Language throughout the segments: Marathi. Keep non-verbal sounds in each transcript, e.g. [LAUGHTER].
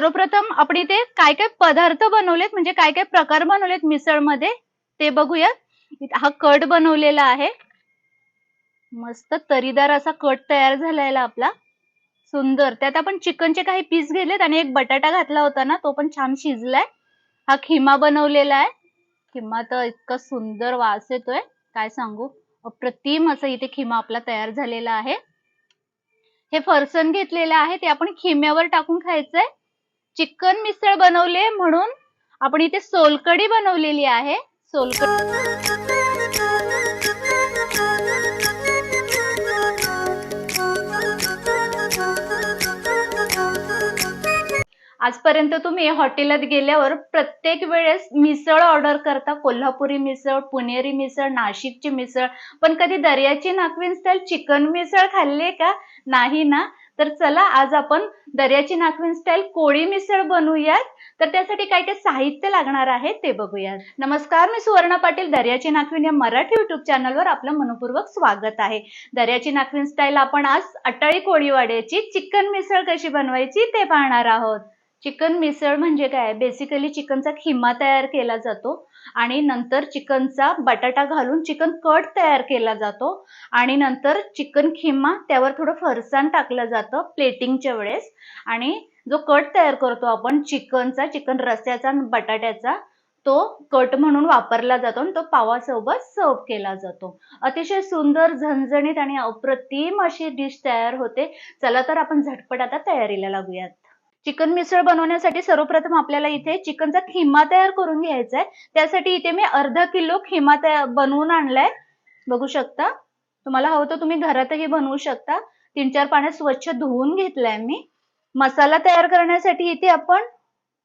सर्वप्रथम आपण इथे काय काय पदार्थ बनवलेत म्हणजे काय काय प्रकार बनवलेत मिसळमध्ये ते बघूयात. हा कट बनवलेला आहे. मस्त तरीदार असा कट तयार झालेला आपला. सुंदर. त्यात आपण चिकनचे काही पीस घेतलेत आणि एक बटाटा घातला होता ना तो पण छान शिजलाय. हा खिमा बनवलेला आहे. खिमा तर इतका सुंदर वास येतोय. काय सांगू? अप्रतिम असं इथे खिमा आपला तयार झालेला आहे. हे फरसन घेतलेलं आहे ते आपण खिम्यावर टाकून खायचंय. चिकन मिसळ बनवले म्हणून आपण इथे सोलकडी बनवलेली आहे. सोलकडी आजपर्यंत तुम्ही हॉटेलात गेल्यावर प्रत्येक वेळेस मिसळ ऑर्डर करता. कोल्हापुरी मिसळ पुणेरी मिसळ नाशिकची मिसळ. पण कधी दर्याची नागवीन स्टाईल चिकन मिसळ खाल्ली का? नाही ना. तर चला आज आपण दर्याची नागवीन स्टाईल कोळी मिसळ बनवूयात. तर त्यासाठी काय काय साहित्य लागणार आहे ते बघूयात. नमस्कार मी सुवर्णा पाटील दर्याची नागवीन या मराठी युट्यूब चॅनलवर आपलं मनपूर्वक स्वागत आहे. दर्याची नागवीन स्टाईल आपण आज अटाळी कोळीवाड्याची चिकन मिसळ कशी बनवायची ते पाहणार आहोत. चिकन मिसळ म्हणजे काय? बेसिकली चिकनचा खिमा तयार केला जातो. आणि नंतर चिकनचा बटाटा घालून चिकन कट तयार केला जातो. आणि नंतर चिकन खिमा त्यावर थोडं फरसाण टाकलं जातं प्लेटिंगच्या वेळेस. आणि जो कट तयार करतो आपण चिकनचा चिकन रस्स्याचा बटाट्याचा तो कट म्हणून वापरला जातो आणि तो पावासोबत सर्व केला जातो. अतिशय सुंदर झणझणीत आणि अप्रतिम अशी डिश तयार होते. चला तर आपण झटपट आता तयारीला लागूयात. चिकन मिसळ बनवण्यासाठी सर्वप्रथम आपल्याला इथे चिकनचा खिमा तयार करून घ्यायचा आहे त्यासाठी इथे मी अर्धा किलो खिमा तयार बनवून आणलाय. बघू शकता? तुम्हाला हवं तर तुम्ही घरातही बनवू शकता. तीन चार पाण्यात स्वच्छ धुवून घेतलाय मी. मसाला तयार करण्यासाठी इथे आपण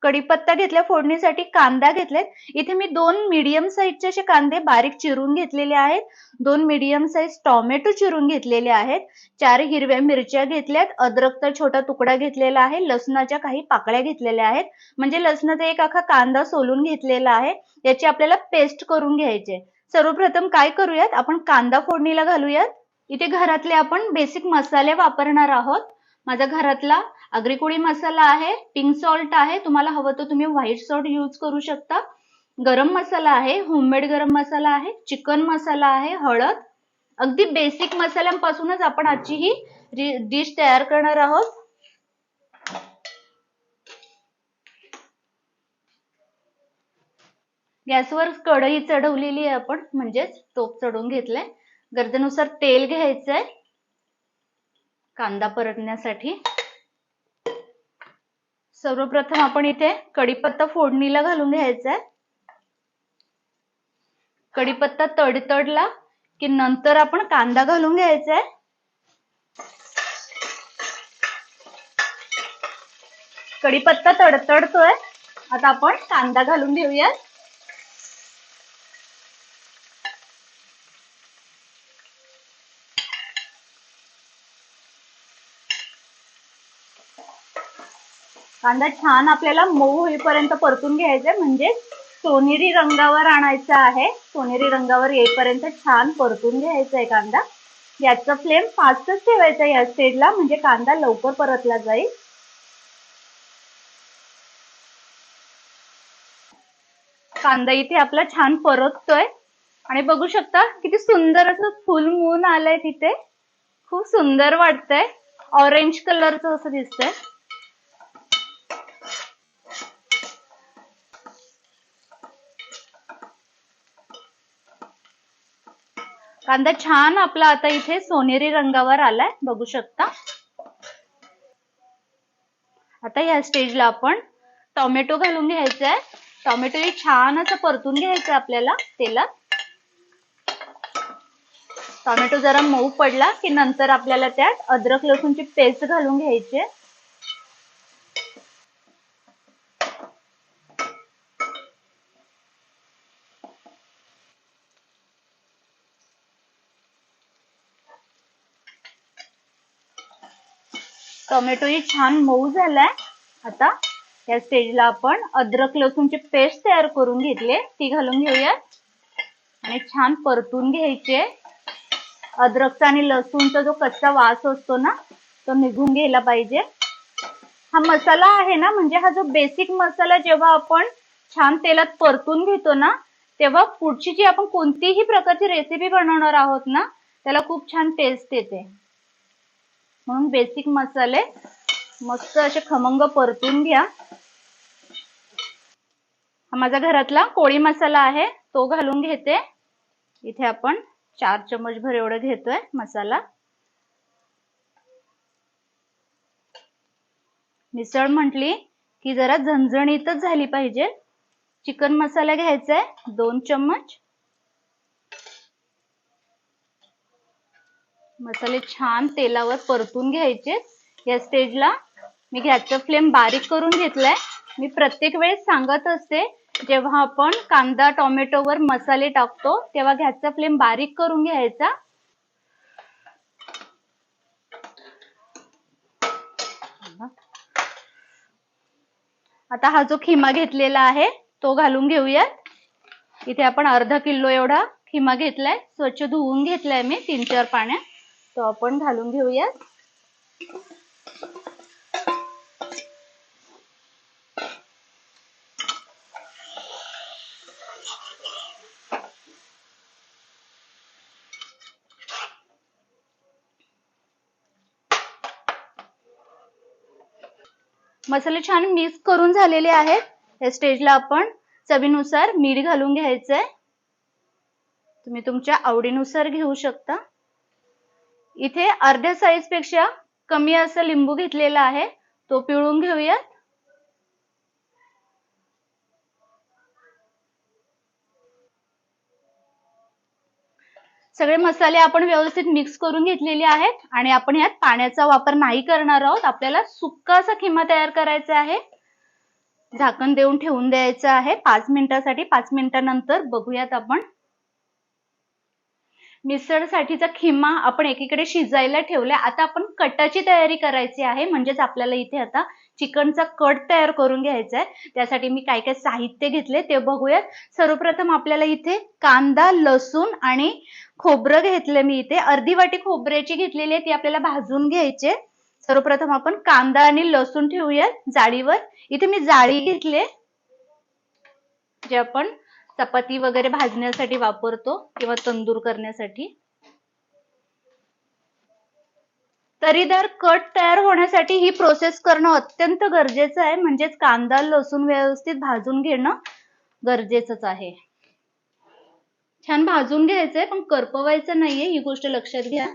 कढीपत्ता घेतला फोडणीसाठी कांदा घेतलेत. इथे मी दोन मीडियम साईजचे असे कांदे बारीक चिरून घेतलेले आहेत. दोन मीडियम साईज टोमॅटो चिरून घेतलेले आहेत. चार हिरव्या मिरच्या घेतल्यात. अद्रकचा छोटा तुकडा घेतलेला आहे. लसणाच्या काही पाकळ्या घेतलेल्या आहेत. म्हणजे लसणाचा एक अख्खा कांदा सोलून घेतलेला आहे. याची आपल्याला पेस्ट करून घ्यायची. सर्वप्रथम काय करूयात? आपण कांदा फोडणीला घालूयात. इथे घरातले आपण बेसिक मसाले वापरणार आहोत. माझ्या घरातला अग्रिकोळी मसाला आहे पिंक सॉल्ट आहे तुम्हाला हवं तर तुम्ही व्हाईट सॉल्ट यूज करू शकता. गरम मसाला आहे होममेड गरम मसाला आहे चिकन मसाला आहे हळद. अगदी बेसिक मसाल्यांपासूनच आपण आजची ही डिश तयार करणार आहोत. गॅसवर कढई चढवलेली आहे आपण म्हणजेच तोप चढवून घेतलंय. गरजेनुसार तेल घ्यायचंय. कांदा परतण्यासाठी. सर्वप्रथम आपण इथे कढीपत्ता फोडणीला घालून घ्यायचा आहे कढीपत्ता तडतडला की नंतर आपण कांदा घालून घ्यायचा आहे कढीपत्ता तडतडतोय. आता आपण कांदा घालून घेऊयात. कांदा छान आपल्याला मऊ होईपर्यंत परतून घ्यायचा. आहे म्हणजे सोनेरी रंगावर आणायचा आहे. सोनेरी रंगावर येईपर्यंत छान परतून घ्यायचा आहे कांदा. याचा फ्लेम फास्टच ठेवायचा या स्टेजला म्हणजे कांदा लवकर परतला जाईल. कांदा इथे आपला छान परततोय. आणि बघू शकता किती सुंदर असं फुल मून आलंय तिथे. खूप सुंदर वाटतंय. ऑरेंज कलरचं असं दिसतंय. कांदा छान आपला आता इथे सोनेरी रंगावर आलाय बघू शकता. आता या स्टेजला आपण टोमॅटो घालून घ्यायचा आहे टोमॅटो हे छान असं परतून घ्यायचं आपल्याला तेलात. टोमॅटो जरा मऊ पडला की नंतर आपल्याला त्यात अद्रक लसूणची पेस्ट घालून घ्यायची आहे. टोमॅटो ही छान मऊ झालाय. आता या स्टेजला आपण अद्रक लसूणची पेस्ट तयार करून घेतली. ती घालून घेऊयात. आणि छान परतून घ्यायचे. अद्रकचा आणि लसूणचा जो कच्चा वास असतो ना तो निघून घ्यायला पाहिजे. हा मसाला आहे ना म्हणजे हा जो बेसिक मसाला जेव्हा आपण छान तेलात परतून घेतो ना तेव्हा पुढची जी आपण कोणतीही प्रकारची रेसिपी बनवणार आहोत ना त्याला खूप छान टेस्ट येते. म्हणून बेसिक मसाले मस्त असे खमंग परतून घ्या. हा माझा घरातला कोळी मसाला आहे तो घालून घेते. इथे आपण चार चमच भर एवढं घेतोय मसाला. मिसळ म्हटली की जरा झणझणीतच झाली पाहिजे. चिकन मसाला घ्यायचा आहे दोन चम्मच. मसाले छान तेलावर परतून घ्यायचे. या स्टेजला मी गॅसचा फ्लेम बारीक करून घेतलाय. मी प्रत्येक वेळेस सांगत असते जेव्हा आपण कांदा टोमॅटोवर मसाले टाकतो तेव्हा गॅसचा फ्लेम बारीक करून घ्यायचा. आता हा जो खिमा घेतलेला आहे तो घालून घेऊयात. इथे आपण अर्धा किलो एवढा खिमा घेतलाय. स्वच्छ धुवून घेतलाय मी तीन चार पाण्यात. तो आपण घालून घेऊया. मसाले छान मिक्स करून झालेले आहेत. या स्टेजला आपण चवीनुसार मीठ घालून घ्यायचंय. तुम्ही तुमच्या आवडीनुसार घेऊ शकता. इथे अर्ध्या साईजपेक्षा कमी असं लिंबू घेतलेला आहे. तो पिळून घेऊयात. सगळे मसाले आपण व्यवस्थित मिक्स करून घेतलेले आहेत आणि आपण यात पाण्याचा वापर नाही करणार आहोत. आपल्याला सुक्का असा खिमा तयार करायचा आहे. झाकण देऊन ठेवून द्यायचं आहे. पाच मिनिटासाठी पाच मिनिटानंतर बघूयात आपण. मिसळसाठीचा खिमा आपण एकीकडे शिजायला ठेवलाय. आता आपण कटाची तयारी करायची आहे. म्हणजेच आपल्याला इथे आता चिकनचा कट तयार करून घ्यायचा आहे. त्यासाठी मी काय काय साहित्य घेतले ते बघूयात. सर्वप्रथम आपल्याला इथे कांदा लसूण आणि खोबरं घेतलं मी इथे. अर्धी वाटी खोबऱ्याची घेतलेली आहे ती आपल्याला भाजून घ्यायचे सर्वप्रथम आपण कांदा आणि लसूण ठेवूयात जाळीवर. इथे मी जाळी घेतले जे आपण चपाती वगैरे भाजण्यासाठी वापरतो किंवा तंदूर करण्यासाठी. तरीदार कट तयार होण्यासाठी ही प्रोसेस करणं अत्यंत गरजेचं आहे. म्हणजेच कांदा लसूण व्यवस्थित भाजून घेणं गरजेचंच आहे. छान भाजून घ्यायचंय पण करपवायचं नाहीये ही गोष्ट लक्षात घ्या.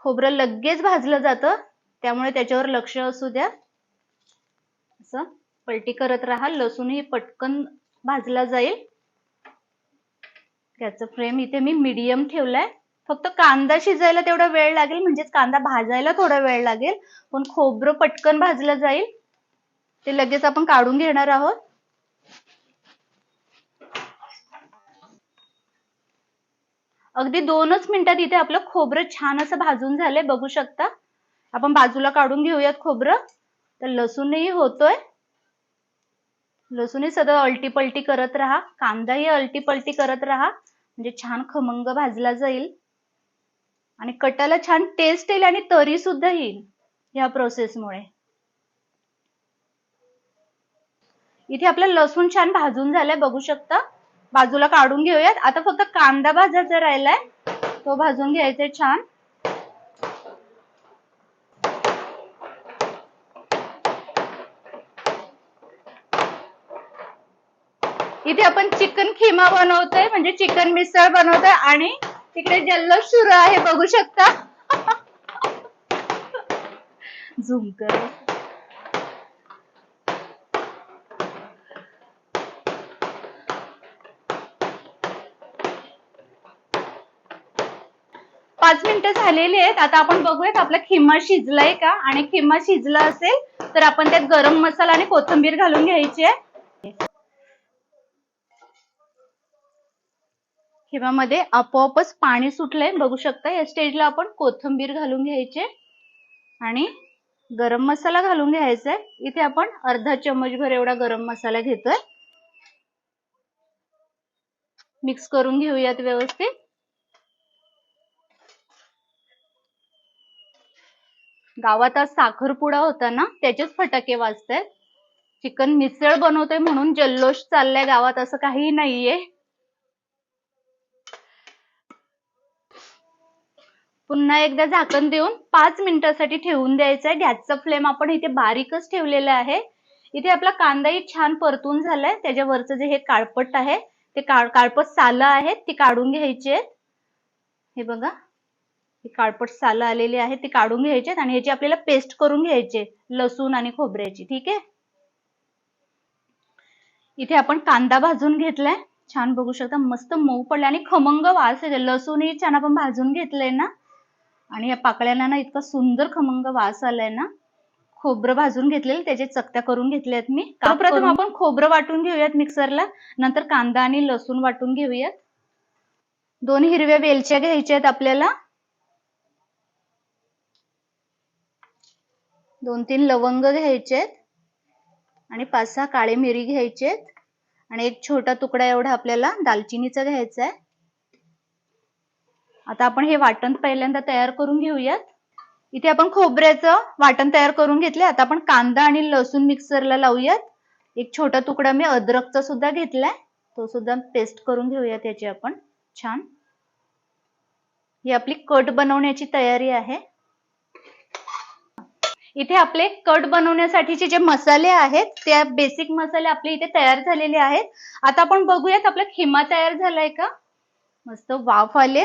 खोबरं लगेच भाजलं जातं. त्यामुळे त्याच्यावर लक्ष असू द्या. असं पलटी करत राहा. लसूणही पटकन भाजला जाईल. त्याचं फ्रेम इथे मी मीडियम ठेवलाय. फक्त कांदा शिजायला तेवढा वेळ लागेल. म्हणजेच कांदा भाजायला थोडा वेळ लागेल. पण खोबरं पटकन भाजलं जाईल. ते लगेच आपण काढून घेणार आहोत. अगदी दोनच मिनिटात इथे आपलं खोबरं छान असं भाजून झालंय. बघू शकता. आपण बाजूला काढून घेऊयात खोबरं. तर लसूणही होतोय. लसूणही सगळं अलटी पलटी करत राहा. कांदाही अलटी पलटी करत राहा. म्हणजे छान खमंग भाजला जाईल. आणि कटाला छान टेस्ट येईल आणि तरी सुद्धा येईल ह्या प्रोसेसमुळे इथे आपलं लसूण छान भाजून झालंय बघू शकता. बाजूला काढून घेऊयात. आता फक्त कांदा भाजायचा राहिलाय. तो भाजून घ्यायचा छान. इथे आपण चिकन खिमा बनवतोय म्हणजे चिकन मिसळ बनवतोय आणि तिकडे जल्लोष सुरू आहे बघू शकता. झुमकर पाच मिनिटं झालेली आहेत आता आपण बघूयात आपला खिमा शिजलाय का? आणि खिमा शिजला असेल तर आपण त्यात गरम मसाला आणि कोथिंबीर घालून घ्यायची आहे. किंवा मध्ये आपोआपच पाणी सुटलंय बघू शकता. या स्टेजला आपण कोथंबीर घालून घ्यायचे आणि गरम मसाला घालून घ्यायचा आहे. इथे आपण अर्धा चम्मचभर एवढा गरम मसाला घेतोय. मिक्स करून घेऊयात व्यवस्थित. गावात आज साखरपुडा होता ना त्याचेच फटाके वाजतायत. चिकन मिसळ बनवतोय म्हणून जल्लोष चाललाय गावात असं काही नाहीये. पुन्हा एकदा झाकण देऊन पाच मिनिटासाठी ठेवून द्यायचं आहे गॅसचा फ्लेम आपण इथे बारीकच ठेवलेला आहे. इथे आपला कांदाही छान परतून झालाय. त्याच्यावरचं जे हे काळपट आहे ते काळ काळपट सालं आहेत ती काढून घ्यायची आहेत. हे बघा ही काळपट सालं आलेली आहेत ती काढून घ्यायची आहेत आणि ह्याची आपल्याला पेस्ट करून घ्यायची लसूण आणि खोबऱ्याची ठीक आहे? इथे आपण कांदा भाजून घेतलाय. छान बघू शकता मस्त मऊ पडला आणि खमंग वास येते लसूणही छान आपण भाजून घेतलंय ना? आणि या पाकळ्याला ना इतका सुंदर खमंग वास आलाय ना खोबरं भाजून घेतलेलं त्याचे चकत्या करून घेतल्यात मी. प्रथम आपण खोबरं वाटून घेऊयात मिक्सरला नंतर कांदा आणि लसूण वाटून घेऊयात. दोन हिरव्या वेलच्या घ्यायच्या आहेत आपल्याला. दोन तीन लवंग घ्यायचे आहेत आणि पाच सहा काळे मिरी घ्यायचे आहेत आणि एक छोटा तुकडा एवढा आपल्याला दालचिनीचा घ्यायचा आहे आता आपण हे वाटण पहिल्यांदा तयार करून घेऊयात. इथे आपण खोबऱ्याचं वाटण तयार करून घेतले आता आपण कांदा आणि लसूण मिक्सरला लावूयात. एक छोटा तुकडा मी अद्रकचा सुद्धा घेतलाय. तो सुद्धा पेस्ट करून घेऊयात याची आपण. छान. ही आपली कट बनवण्याची तयारी आहे. इथे आपले कट बनवण्यासाठीचे जे मसाले आहेत त्या बेसिक मसाले आपले इथे तयार झालेले आहेत. आता आपण बघूयात आपला खिमा तयार झालाय का? मस्त वाफ आले.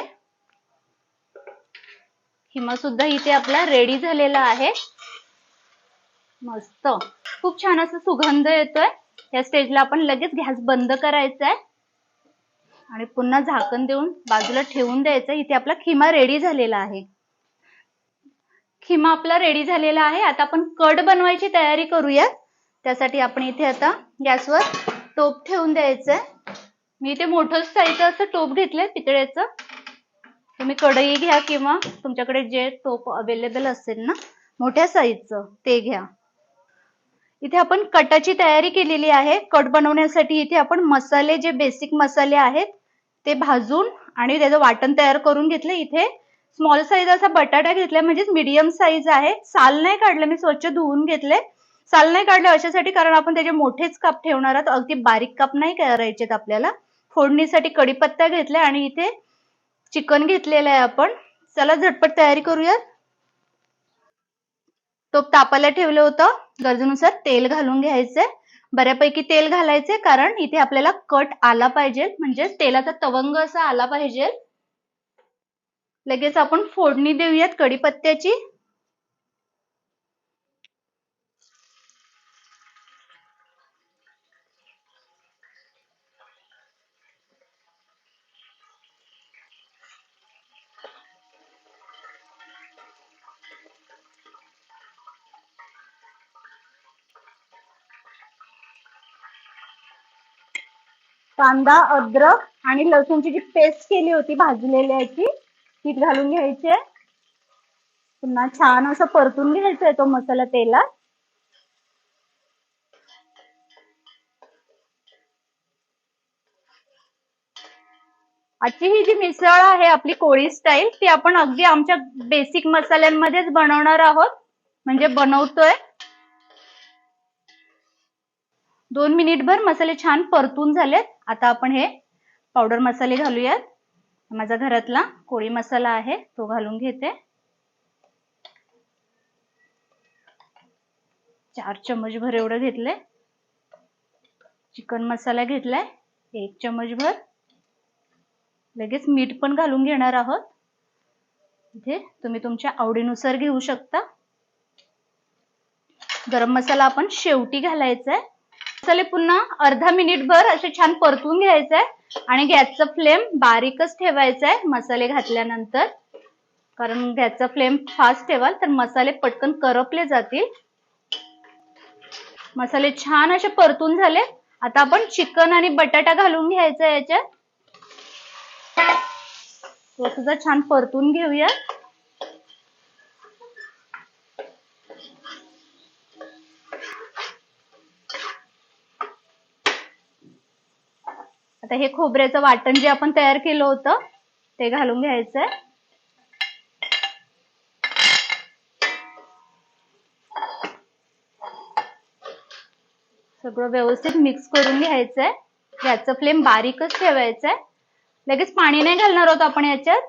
खिमा सुद्धा इथे आपला रेडी झालेला आहे. मस्त. खूप छान असं सुगंध येतोय. या स्टेजला आपण लगेच गॅस बंद करायचा आहे आणि पुन्हा झाकण देऊन बाजूला ठेवून द्यायचं इथे आपला खिमा रेडी झालेला आहे. खिमा आपला रेडी झालेला आहे. आता आपण कड बनवायची तयारी करूया. त्यासाठी आपण इथे आता गॅसवर टोप ठेवून द्यायचंय. मी इथे मोठं साईजचं असं टोप घेतलंय पितळेचं. तुम्ही कढई घ्या किंवा तुमच्याकडे जे टोप अवेलेबल असेल ना मोठ्या साईजचं ते घ्या. इथे आपण कटाची तयारी केलेली आहे. कट बनवण्यासाठी इथे आपण मसाले जे बेसिक मसाले आहेत ते भाजून आणि त्याचं वाटण तयार करून घेतलं. इथे स्मॉल साईज असा बटाटा घेतलाय म्हणजेच मीडियम साईज आहे. साल नाही काढलं मी स्वच्छ धुवून घेतले. साल नाही काढले अशासाठी कारण आपण त्याचे मोठेच काप ठेवणार आहोत. अगदी बारीक काप नाही करायचेत आपल्याला. फोडणीसाठी कढीपत्ता घेतलाय आणि इथे चिकन घेतलेलं आहे आपण. चला झटपट तयारी करूयात. तो तापायला ठेवलं होतं. गरजेनुसार तेल घालून घ्यायचंय. बऱ्यापैकी तेल घालायचे कारण इथे आपल्याला कट आला पाहिजे. म्हणजे तेलाचा तवंग असा आला पाहिजे. लगेच आपण फोडणी देऊयात कढीपत्त्याची. कांदा अद्रक आणि लसूणची जी पेस्ट केली होती भाजलेली याची ती घालून घ्यायची. आहे पुन्हा छान असं परतून घ्यायचंय आहे तो मसाला तेलात. आजची ही जी मिसळ आहे आपली कोळी स्टाईल ती आपण अगदी आमच्या बेसिक मसाल्यांमध्येच बनवणार आहोत. म्हणजे बनवतोय. दोन मिनिटभर मसाले छान परतून झालेत. आता आपण हे पावडर मसाले घालूयात. माझा घरातला कोळी मसाला आहे तो घालून घेते. चार चमच भर एवढं घेतलंय. चिकन मसाला घेतलाय एक चमच भर. लगेच मीठ पण घालून घेणार आहोत. इथे तुम्ही तुमच्या आवडीनुसार घेऊ शकता. गरम मसाला आपण शेवटी घालायचा आहे मसाले पुन्हा अर्धा मिनिट भर असे छान परतून घ्यायचे आहे आणि गॅसचा फ्लेम बारीकच ठेवायचा आहे मसाले घातल्यानंतर. कारण गॅसचा फ्लेम फास्ट ठेवाल तर मसाले पटकन करपले जातील. मसाले छान असे परतून झाले. आता आपण चिकन आणि बटाटा घालून घ्यायचा याच्यात. तो सुद्धा छान परतून घेऊया आता हे खोबऱ्याचं वाटण जे आपण तयार केलं होतं ते घालून घ्यायचंय. सगळं व्यवस्थित मिक्स करून घ्यायचंय. याचं फ्लेम बारीकच ठेवायचंय. लगेच पाणी नाही घालणार आहोत आपण याच्यात.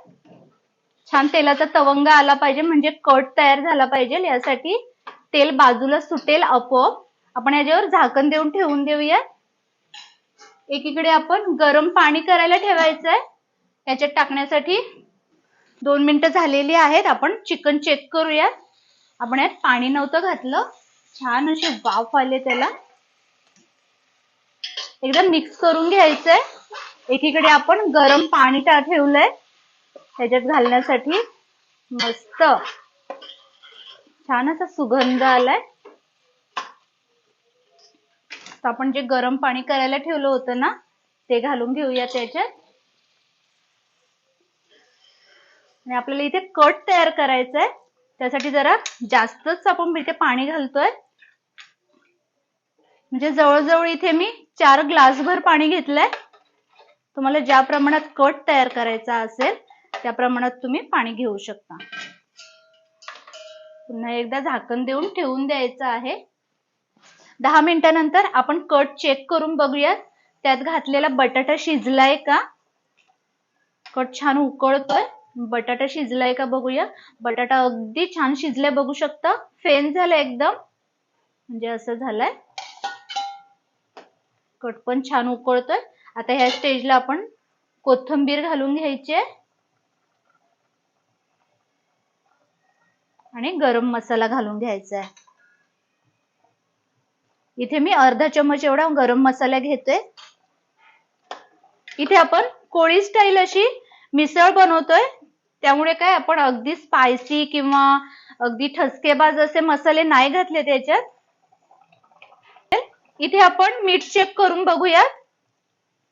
छान तेलाचा तवंग आला पाहिजे म्हणजे कट तयार झाला पाहिजे. यासाठी तेल बाजूला सुटेल आपोआप. आपण याच्यावर झाकण देऊन ठेवून देऊया एकीकडे आपण गरम पाणी करायला ठेवायचंय. याच्यात टाकण्यासाठी दोन मिनिटं झालेली आहेत. आपण चिकन चेक करूया. आपण यात पाणी नव्हतं घातलं. छान असे वाफ आले त्याला. एकदम मिक्स करून घ्यायचंय. एकीकडे आपण गरम पाणी टा ठेवलंय. ह्याच्यात घालण्यासाठी मस्त. छान असा सुगंध आलाय. तर आपण जे गरम पाणी करायला ठेवलं होतं ना ते घालून घेऊया त्याच्यात. आणि आपल्याला इथे कट तयार करायचंय. त्यासाठी जरा जास्तच आपण इथे पाणी घालतोय. म्हणजे जवळजवळ इथे मी चार ग्लासभर पाणी घेतलंय. तुम्हाला ज्या प्रमाणात कट तयार करायचा असेल त्या प्रमाणात तुम्ही पाणी घेऊ शकता. पुन्हा एकदा झाकण देऊन ठेवून द्यायचं आहे. दहा मिनिटानंतर आपण कट चेक करून बघूयात. त्यात घातलेला बटाटा शिजलाय का? कट छान उकळतोय. बटाटा शिजलाय का बघूया. बटाटा अगदी छान शिजलाय बघू शकता. फेन झालाय एकदम. म्हणजे असं झालंय. कट पण छान उकळतोय. आता ह्या स्टेजला आपण कोथिंबीर घालून घ्यायची आहे. आणि गरम मसाला घालून घ्यायचा आहे. इथे मी अर्धा चमच एवढा गरम मसाला घेतोय इथे आपण कोळी स्टाईल अशी मिसळ बनवतोय. त्यामुळे काय आपण अगदी स्पायसी किंवा अगदी ठसकेबाज असे मसाले नाही घातले त्याच्यात. इथे आपण मीठ चेक करून बघूयात.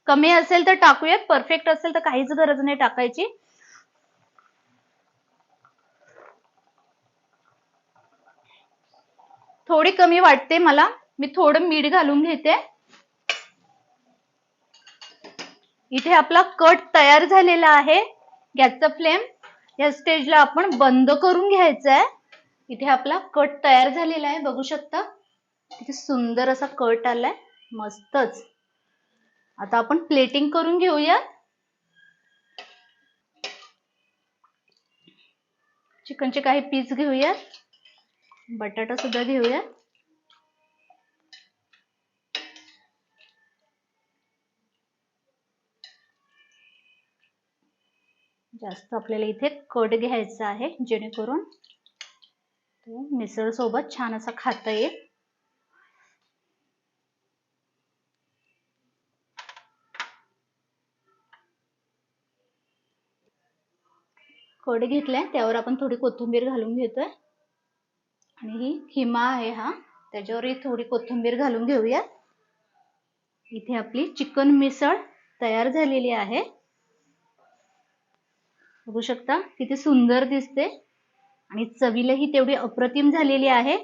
कमी असेल तर टाकूयात परफेक्ट असेल तर काहीच गरज नाही टाकायची. थोडी कमी वाटते मला. मी थोडं मीठ घालून घेते. इथे आपला कट तयार झालेला आहे. गॅसचा फ्लेम या स्टेजला आपण बंद करून घ्यायचा आहे इथे आपला कट तयार झालेला आहे बघू शकता. किती सुंदर असा कट आलाय मस्तच. आता आपण प्लेटिंग करून घेऊया. चिकनचे काही पीस घेऊया. बटाटा सुद्धा घेऊया. जास्त आपल्याला इथे कट घ्यायचा आहे जेणेकरून तो मिसळ सोबत छान असा खाता येईल. कड घेतलाय त्यावर आपण थोडी कोथिंबीर घालून घेतोय. आणि ही खिमा आहे हा त्याच्यावरही थोडी कोथिंबीर घालून घेऊया इथे आपली चिकन मिसळ तयार झालेली आहे. बघू शकता. किती सुंदर दिसते. आणि चवीलाही तेवढी अप्रतिम झालेली आहे.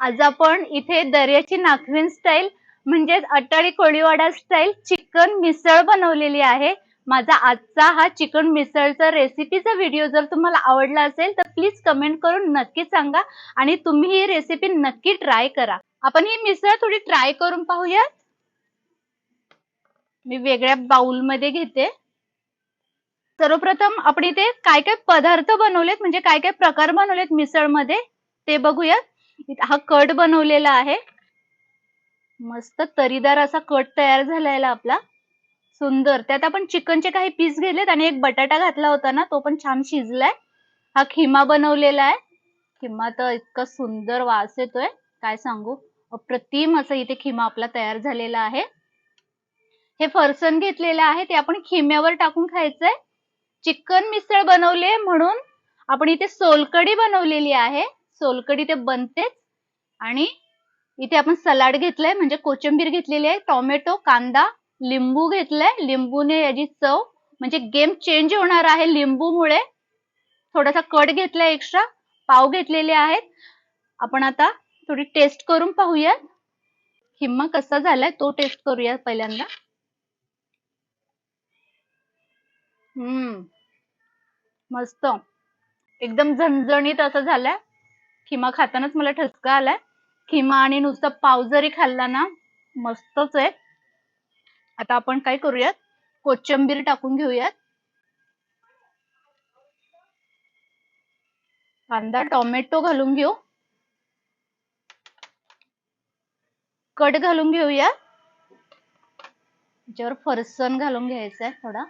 आज आपण इथे दर्याची नाखवीन स्टाईल म्हणजेच अटाळी कोळीवाडा स्टाईल चिकन मिसळ बनवलेली आहे. माझा आजचा हा चिकन मिसळचा रेसिपीचा व्हिडिओ जर तुम्हाला आवडला असेल तर प्लीज कमेंट करून नक्की सांगा आणि तुम्ही ही रेसिपी नक्की ट्राय करा. आपण ही मिसळ थोडी ट्राय करून पाहूयात. मी वेगळ्या बाउलमध्ये घेते. सर्वप्रथम आपण इथे काय काय पदार्थ बनवलेत म्हणजे काय काय प्रकार बनवलेत मिसळमध्ये ते बघूयात. हा कट बनवलेला आहे. मस्त तरीदार असा कट तयार झालायला आपला. सुंदर. त्यात आपण चिकनचे काही पीस घेतलेत आणि एक बटाटा घातला होता ना तो पण छान शिजलाय. हा खिमा बनवलेला आहे. खिमा तर इतका सुंदर वास येतोय. काय सांगू? अप्रतिम असं इथे खिमा आपला तयार झालेला आहे. हे फरसन घेतलेलं आहे. ते आपण खिम्यावर टाकून खायचंय. चिकन मिसळ बनवले म्हणून आपण इथे सोलकडी बनवलेली आहे. सोलकडी ते बनतेच. आणि इथे आपण सलाड घेतलंय म्हणजे कोथिंबीर घेतलेली आहे टोमॅटो कांदा लिंबू घेतलाय. लिंबूने याची चव म्हणजे गेम चेंज होणार आहे लिंबूमुळे. थोडासा कट घेतलाय एक्स्ट्रा पाव घेतलेले आहेत. आपण आता थोडी टेस्ट करून पाहूया हिम्मा कसा झालाय तो टेस्ट करूया पहिल्यांदा. हम्म. मस्त. एकदम झणझणीत असं झालंय. खिमा खातानाच मला ठसका आलाय. खिमा आणि नुसतं पाव जरी खाल्ला ना मस्तच आहे. आता आपण काय करूयात? कोचंबीर टाकून घेऊयात. कांदा टोमॅटो घालून घेऊ. कट घालून घेऊया त्याच्यावर फरसण घालून घ्यायचंय थोडा.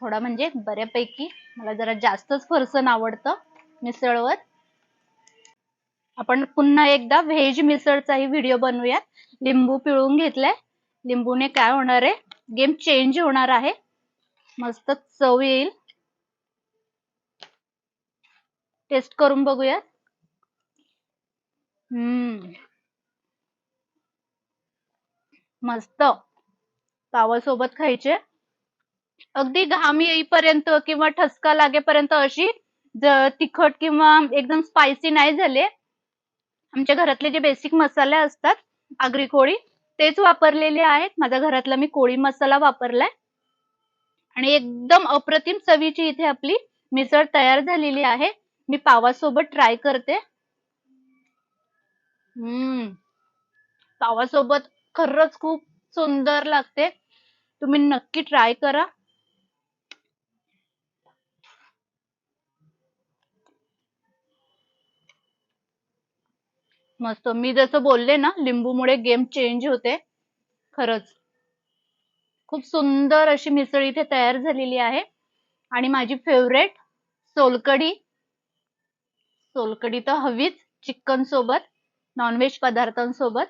थोडा म्हणजे बऱ्यापैकी. मला जरा जास्तच फरसण आवडतं मिसळवर. आपण पुन्हा एकदा व्हेज मिसळचाही व्हिडिओ बनवूयात. लिंबू पिळून घेतलाय. लिंबूने काय होणार आहे? गेम चेंज होणार आहे. मस्त चव येईल. टेस्ट करून बघूया हम्म. मस्त. पावासोबत खायचे. अगदी घाम येईपर्यंत किंवा ठसका लागेपर्यंत अशी तिखट किंवा एकदम स्पायसी नाही झाले. आमच्या घरातले जे बेसिक मसाले असतात आगरी कोळी तेच वापरलेले आहेत. माझ्या घरातला मी कोळी मसाला वापरलाय. आणि एकदम अप्रतिम चवीची इथे आपली मिसळ तयार झालेली आहे. मी पावासोबत ट्राय करते. हम्म. पावासोबत खरंच खूप सुंदर लागते. तुम्ही नक्की ट्राय करा. मस्त. मी जसं बोलले ना लिंबूमुळे गेम चेंज होते. खरंच. खूप सुंदर अशी मिसळ इथे तयार झालेली आहे. आणि माझी फेवरेट सोलकढी. सोलकढी तर हवीच चिकन सोबत नॉनव्हेज पदार्थांसोबत.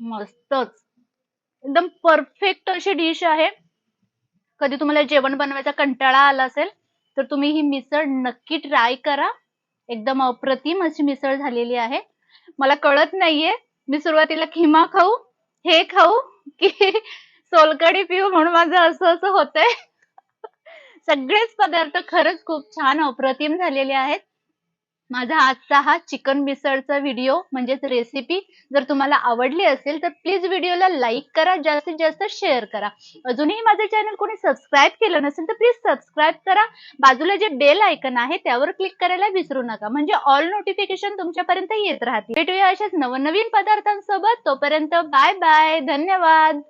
मस्तच. एकदम परफेक्ट अशी डिश आहे. कधी तुम्हाला जेवण बनवायचा कंटाळा आला असेल तर तुम्ही ही मिसळ नक्की ट्राय करा. एकदम अप्रतिम अशी मिसळ झालेली आहे. मला कळत नाहीये मी सुरुवातीला खिमा खाऊ हे खाऊ की [LAUGHS] सोलकढी पिऊ म्हणून माझं असं असं होतंय. [LAUGHS] सगळेच पदार्थ खरंच खूप छान अप्रतिम झालेले आहेत. माझा आजचा हा चिकन मिसळचा व्हिडिओ म्हणजेच रेसिपी जर तुम्हाला आवडली असेल तर प्लीज व्हिडिओला लाईक करा जास्तीत जास्त शेअर करा. अजूनही माझं चॅनल कोणी सबस्क्राईब केलं नसेल तर प्लीज सबस्क्राईब करा. बाजूला जे बेल आयकन आहे त्यावर क्लिक करायला विसरू नका. म्हणजे ऑल नोटिफिकेशन तुमच्यापर्यंत येत राहतील. भेटूया अशाच नवनवीन पदार्थांसोबत. तोपर्यंत बाय बाय धन्यवाद.